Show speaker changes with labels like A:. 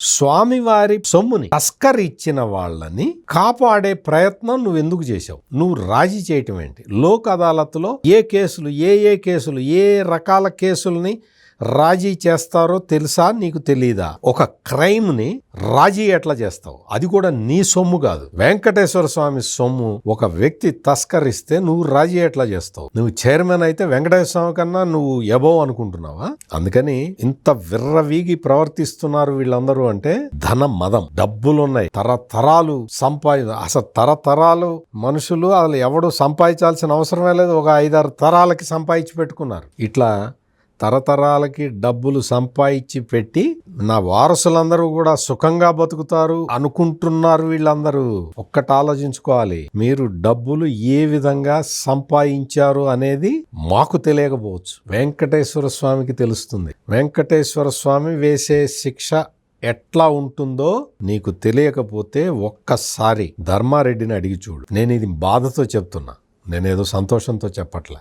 A: స్వామివారి సొమ్ముని తస్కరిచ్చిన వాళ్ళని కాపాడే ప్రయత్నం నువ్వు ఎందుకు చేశావు? నువ్వు రాజీ చేయటం ఏంటి? లోక్ అదాలత్లో ఏ కేసులు ఏ ఏ కేసులు ఏ రకాల కేసుల్ని రాజీ చేస్తారో తెలుసా? నీకు తెలీదా? ఒక క్రైమ్ని రాజీ ఎట్లా చేస్తావు? అది కూడా నీ సొమ్ము కాదు. వెంకటేశ్వర స్వామి సొమ్ము ఒక వ్యక్తి తస్కరిస్తే నువ్వు రాజీ ఎట్లా చేస్తావు? నువ్వు చైర్మన్ అయితే వెంకటేశ్వర స్వామి కన్నా నువ్వు ఎబో అనుకుంటున్నావా? అందుకని ఇంత విర్రవీగి ప్రవర్తిస్తున్నారు వీళ్ళందరూ అంటే ధన మదం. డబ్బులున్నాయి. తరతరాలు సంపాది అసలు తరతరాలు మనుషులు అసలు ఎవడు సంపాదించాల్సిన అవసరమే లేదు. ఒక ఐదారు తరాలకి సంపాదించి పెట్టుకున్నారు. ఇట్లా తరతరాలకి డబ్బులు సంపాదించి పెట్టి నా వారసులందరూ కూడా సుఖంగా బతుకుతారు అనుకుంటున్నారు వీళ్ళందరూ. ఒక్కటి ఆలోచించుకోవాలి మీరు డబ్బులు ఏ విధంగా సంపాదించారు అనేది మాకు తెలియకపోవచ్చు. వెంకటేశ్వర స్వామికి తెలుస్తుంది. వెంకటేశ్వర స్వామి వేసే శిక్ష ఎట్లా ఉంటుందో నీకు తెలియకపోతే ఒక్కసారి ధర్మారెడ్డిని అడిగి చూడు. నేను ఇది బాధతో చెప్తున్నా. నేనేదో సంతోషంతో చెప్పట్లే.